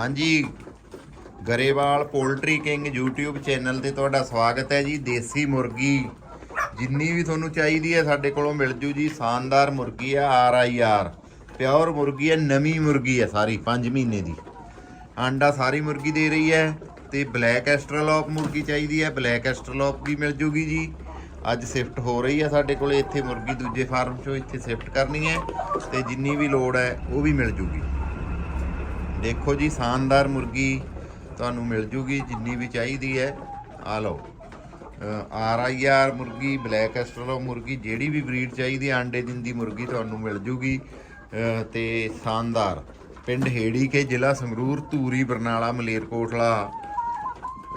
ਹਾਂਜੀ। Grewal poultry king YouTube channel ਤੇ ਤੁਹਾਡਾ ਸਵਾਗਤ ਹੈ ਜੀ। ਦੇਸੀ ਮੁਰਗੀ ਜਿੰਨੀ ਵੀ ਤੁਹਾਨੂੰ ਚਾਹੀਦੀ ਹੈ ਸਾਡੇ ਕੋਲੋਂ ਮਿਲ ਜੂ ਜੀ। ਸ਼ਾਨਦਾਰ ਮੁਰਗੀ ਆ ਆਰ ਆਈ ਆਰ। ਪਿਓਰ ਮੁਰਗੀ ਹੈ, ਨਵੀਂ ਮੁਰਗੀ ਹੈ ਸਾਰੀ 5 ਮਹੀਨੇ ਦੀ। ਆਂਡਾ ਸਾਰੀ ਮੁਰਗੀ ਦੇ ਰਹੀ ਹੈ ਤੇ ਬਲੈਕ ਐਸਟਰਲੋਪ ਮੁਰਗੀ ਚਾਹੀਦੀ ਹੈ। ਬਲੈਕ ਐਸਟਰਲੋਪ ਵੀ ਮਿਲ ਜੂਗੀ ਜੀ। ਅੱਜ ਸ਼ਿਫਟ ਹੋ ਰਹੀ ਹੈ ਸਾਡੇ ਕੋਲੇ। ਇੱਥੇ ਮੁਰਗੀ ਦੂਜੇ ਫਾਰਮ ਚੋਂ ਇੱਥੇ ਸ਼ਿਫਟ ਕਰਨੀ ਹੈ ਤੇ ਜਿੰਨੀ ਵੀ ਲੋੜ ਹੈ ਉਹ ਵੀ ਮਿਲ ਜੂਗੀ। ਦੇਖੋ ਜੀ ਸ਼ਾਨਦਾਰ ਮੁਰਗੀ ਤੁਹਾਨੂੰ ਮਿਲ ਜੂਗੀ ਜਿੰਨੀ ਵੀ ਚਾਹੀਦੀ ਹੈ। ਆ ਲਓ। ਆਰ ਆਈ ਆਰ ਮੁਰਗੀ ਬਲੈਕ ਐਸਟਰਲੋ ਮੁਰਗੀ ਜਿਹੜੀ ਵੀ ਬਰੀਡ ਚਾਹੀਦੀ ਹੈ, ਆਂਡੇ ਦਿੰਦੀ ਮੁਰਗੀ ਤੁਹਾਨੂੰ ਮਿਲ ਜੂਗੀ। ਅ, ਤੇ ਸ਼ਾਨਦਾਰ। ਪਿੰਡ ਹੇੜੀ ਕੇ ਜ਼ਿਲ੍ਹਾ ਸੰਗਰੂਰ ਧੂਰੀ ਬਰਨਾਲਾ ਮਲੇਰਕੋਟਲਾ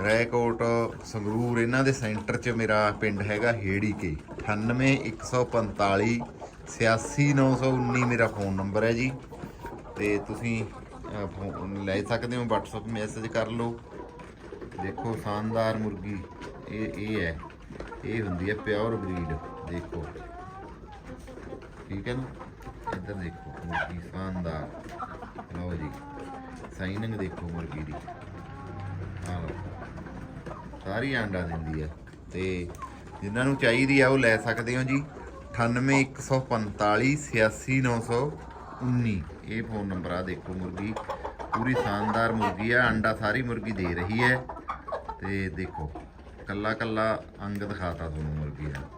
ਰੈਕੋਟ ਸੰਗਰੂਰ ਇਹਨਾਂ ਦੇ ਸੈਂਟਰ 'ਚ ਮੇਰਾ ਪਿੰਡ ਹੈਗਾ ਹੇੜੀ ਕੇ। 98145 86919 ਮੇਰਾ ਫੋਨ ਨੰਬਰ ਹੈ ਜੀ। ਤੇ ਤੁਸੀਂ ਲੈ ਸਕਦੇ ਹੋ, WhatsApp ਮੈਸੇਜ ਕਰ ਲਓ। ਦੇਖੋ, ਸ਼ਾਨਦਾਰ ਮੁਰਗੀ। ਇਹ ਇਹ ਹੈ। ਇਹ ਹੁੰਦੀ ਹੈ ਪਿਓਰ ਬਰੀਡ ਦੇਖੋ। ਠੀਕ ਹੈ ਨਾ? ਇੱਧਰ ਦੇਖੋ, ਮੁਰਗੀ ਸ਼ਾਨਦਾਰ। ਲਓ ਜੀ ਸਾਈਨਿੰਗ ਦੇਖੋ ਮੁਰਗੀ ਦੀ। ਆਹ ਲਓ। ਸਾਰੀ ਆਂਡਾ ਦਿੰਦੀ ਹੈ। ਤੇ ਜਿਨ੍ਹਾਂ ਨੂੰ ਚਾਹੀਦੀ ਆ ਉਹ ਲੈ ਸਕਦੇ ਹੋ ਜੀ। 9815 86919 ਇਹ ਫੋਨ ਨੰਬਰ ਆ, ਦੇਖੋ ਮੁਰਗੀ। ਪੂਰੀ ਸ਼ਾਨਦਾਰ ਮੁਰਗੀ ਆ, ਅੰਡਾ ਸਾਰੀ ਮੁਰਗੀ ਦੇ ਰਹੀ ਹੈ। ਤੇ ਦੇਖੋ, ਕੱਲਾ ਕੱਲਾ ਅੰਗ ਦਿਖਾਤਾ ਤੁਹਾਨੂੰ ਮੁਰਗੀ ਦਾ।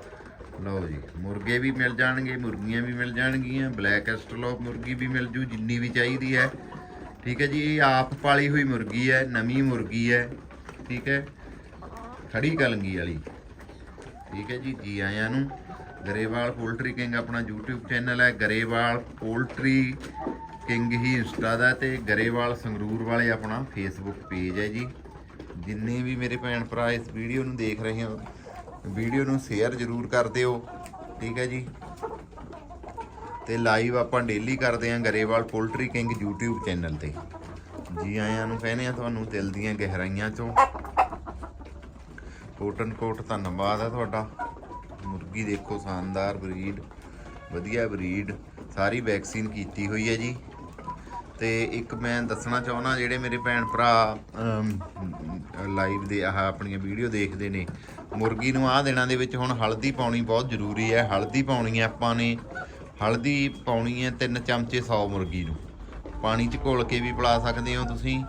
ਲਓ ਜੀ, ਮੁਰਗੇ ਵੀ ਮਿਲ ਜਾਣਗੇ, ਮੁਰਗੀਆਂ ਵੀ ਮਿਲ ਜਾਣਗੀਆਂ ਬਲੈਕ ਐਸਟਰਲੋਪ ਮੁਰਗੀ ਵੀ ਮਿਲ ਜੂ, ਜਿੰਨੀ ਵੀ ਚਾਹੀਦੀ ਹੈ। ਠੀਕ ਹੈ ਜੀ, ਇਹ ਆਪ ਪਾਲੀ ਹੋਈ ਮੁਰਗੀ ਹੈ, ਨਵੀਂ ਮੁਰਗੀ ਹੈ। ਠੀਕ ਹੈ, ਖੜੀ ਕਲੰਗੀ ਵਾਲੀ। ਠੀਕ ਹੈ ਜੀ ਜੀ ਆਇਆਂ ਨੂੰ। ਗਰੇਵਾਲ ਪੋਲਟਰੀ ਕਿੰਗ ਆਪਣਾ YouTube ਚੈਨਲ ਹੈ, ਗਰੇਵਾਲ ਪੋਲਟਰੀ ਕਿੰਗ ਹੀ ਇੰਸਟਾ ਦਾ ਤੇ ਗਰੇਵਾਲ ਸੰਗਰੂਰ ਵਾਲੇ ਆਪਣਾ ਫੇਸਬੁੱਕ ਪੇਜ ਹੈ ਜੀ। ਜਿੰਨੇ ਵੀ ਮੇਰੇ ਭੈਣ ਭਰਾ ਇਸ ਵੀਡੀਓ ਨੂੰ ਦੇਖ ਰਹੇ ਹੋ ਵੀਡੀਓ ਨੂੰ ਸ਼ੇਅਰ ਜ਼ਰੂਰ ਕਰ ਦਿਓ, ਠੀਕ ਹੈ ਜੀ। ਤੇ ਲਾਈਵ ਆਪਾਂ ਡੇਲੀ ਕਰਦੇ ਆਂ Grewal poultry king YouTube channel ਤੇ। ਜੀ ਆਇਆਂ ਨੂੰ ਕਹਿੰਦੇ ਆ ਤੁਹਾਨੂੰ ਦਿਲ ਦੀਆਂ ਗਹਿਰਾਈਆਂ ਚੋਂ। ਕੋਟਨ ਕੋਟ ਧੰਨਵਾਦ ਹੈ ਤੁਹਾਡਾ। ਮੁਰਗੀ ਦੇਖੋ, ਸ਼ਾਨਦਾਰ ਬਰੀਡ, ਵਧੀਆ ਬਰੀਡ, ਸਾਰੀ ਵੈਕਸੀਨ ਕੀਤੀ ਹੋਈ ਹੈ ਜੀ। ਤੇ ਇੱਕ ਮੈਂ ਦੱਸਣਾ ਚਾਹੁੰਦਾ, ਜਿਹੜੇ ਮੇਰੇ ਭੈਣ ਭਰਾ ਲਾਈਵ ਦੇ ਆਹ ਆਪਣੀਆਂ ਵੀਡੀਓ ਦੇਖਦੇ ਨੇ, ਮੁਰਗੀ ਨੂੰ ਆਹ ਦਿਨਾਂ ਦੇ ਵਿੱਚ ਹੁਣ ਹਲਦੀ ਪਾਉਣੀ ਬਹੁਤ ਜ਼ਰੂਰੀ ਹੈ। ਹਲਦੀ ਪਾਉਣੀ ਹੈ ਆਪਾਂ ਨੇ, ਹਲਦੀ ਪਾਉਣੀ ਹੈ 3 ਚਮਚੇ 100 ਮੁਰਗੀ ਨੂੰ। ਪਾਣੀ 'ਚ ਘੋਲ ਕੇ ਵੀ ਪਿਲਾ ਸਕਦੇ ਹੋ ਤੁਸੀਂ,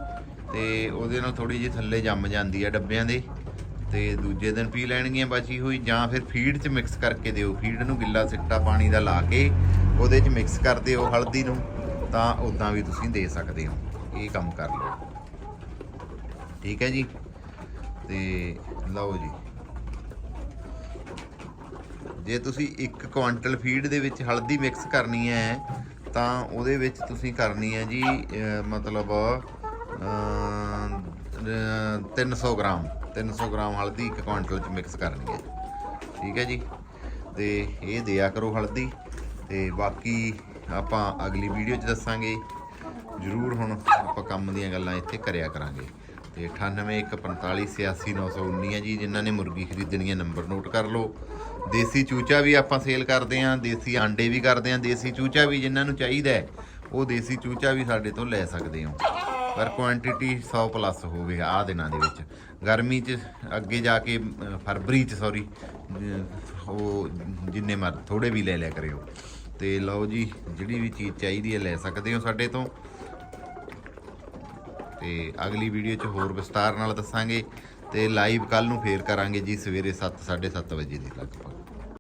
ਤੇ ਉਹਦੇ ਨਾਲ ਥੋੜੀ ਜਿਹੀ ਥੱਲੇ ਜੰਮ ਜਾਂਦੀ ਹੈ ਡੱਬਿਆਂ ਦੇ। ਤੇ ਦੂਜੇ ਦਿਨ ਪੀ ਲੈਣਗੀਆਂ ਬਚੀ ਹੋਈ, ਜਾਂ ਫਿਰ ਫੀਡ 'ਚ ਮਿਕਸ ਕਰਕੇ ਦਿਓ। ਫੀਡ ਨੂੰ ਗਿੱਲਾ ਸਿੱਟਾ ਪਾਣੀ ਦਾ ਲਾ ਕੇ ਉਹਦੇ 'ਚ ਮਿਕਸ ਕਰ ਦਿਓ ਹਲਦੀ ਨੂੰ, ਤਾਂ ਉਦਾਂ ਵੀ ਤੁਸੀਂ ਦੇ ਸਕਦੇ ਹੋ। ਇਹ ਕੰਮ ਕਰ ਲਓ। ਠੀਕ ਹੈ ਜੀ? ਤੇ ਲਓ ਜੀ। ਜੇ ਤੁਸੀਂ 1 ਕੁਆਂਟਲ ਫੀਡ ਦੇ ਵਿੱਚ ਹਲਦੀ ਮਿਕਸ ਕਰਨੀ ਹੈ, ਤਾਂ ਉਹਦੇ ਵਿੱਚ ਤੁਸੀਂ ਕਰਨੀ ਹੈ ਜੀ ਮਤਲਬ 300 ਗ੍ਰਾਮ 300 ਗ੍ਰਾਮ ਹਲਦੀ 1 ਕੁਆਂਟਲ ਚ ਮਿਕਸ ਕਰਨੀ ਹੈ। ਠੀਕ ਹੈ ਜੀ? ਤੇ ਇਹ ਦਿਆ ਕਰੋ ਹਲਦੀ ਤੇ ਬਾਕੀ ਆਪਾਂ ਅਗਲੀ ਵੀਡੀਓ 'ਚ ਦੱਸਾਂਗੇ। ਜ਼ਰੂਰ ਹੁਣ ਆਪਾਂ ਕੰਮ ਦੀਆਂ ਗੱਲਾਂ ਇੱਥੇ ਕਰਿਆ ਕਰਾਂਗੇ। ਤੇ 9814586919 ਹੈ ਜੀ, ਜਿਨ੍ਹਾਂ ਨੇ ਮੁਰਗੀ ਖਰੀਦਣੀ ਹੈ ਨੰਬਰ ਨੋਟ ਕਰ ਲਓ। ਦੇਸੀ ਚੂਚਾ ਵੀ ਆਪਾਂ ਸੇਲ ਕਰਦੇ ਆਂ ਦੇਸੀ ਆਂਡੇ ਵੀ ਕਰਦੇ ਆਂ ਦੇਸੀ ਚੂਚਾ ਵੀ ਜਿਨ੍ਹਾਂ ਨੂੰ ਚਾਹੀਦਾ ਉਹ ਦੇਸੀ ਚੂਚਾ ਵੀ ਸਾਡੇ ਤੋਂ ਲੈ ਸਕਦੇ ਹੋ। ਪਰ ਕੁਆਂਟੀਟੀ 100 ਪਲੱਸ ਹੋਵੇ ਆ ਦਿਨਾਂ ਦੇ ਵਿੱਚ। ਗਰਮੀ 'ਚ ਅੱਗੇ ਜਾ ਕੇ ਫਰਵਰੀ 'ਚ ਸੌਰੀ ਉਹ ਜਿੰਨੇ ਮਰ ਥੋੜੇ ਵੀ ਲੈ ਲਿਆ ਕਰਿਓ। ਤੇ ਲਓ ਜੀ, ਜਿਹੜੀ ਵੀ ਚੀਜ਼ ਚਾਹੀਦੀ ਹੈ ਲੈ ਸਕਦੇ ਹੋ ਸਾਡੇ ਤੋਂ। ਤੇ ਅਗਲੀ ਵੀਡੀਓ 'ਚ ਹੋਰ ਵਿਸਤਾਰ ਨਾਲ ਦੱਸਾਂਗੇ ਤੇ ਲਾਈਵ ਕੱਲ ਨੂੰ ਫੇਰ ਕਰਾਂਗੇ ਜੀ, ਸਵੇਰੇ 7 7:30 ਵਜੇ ਦੇ ਲਗਭਗ।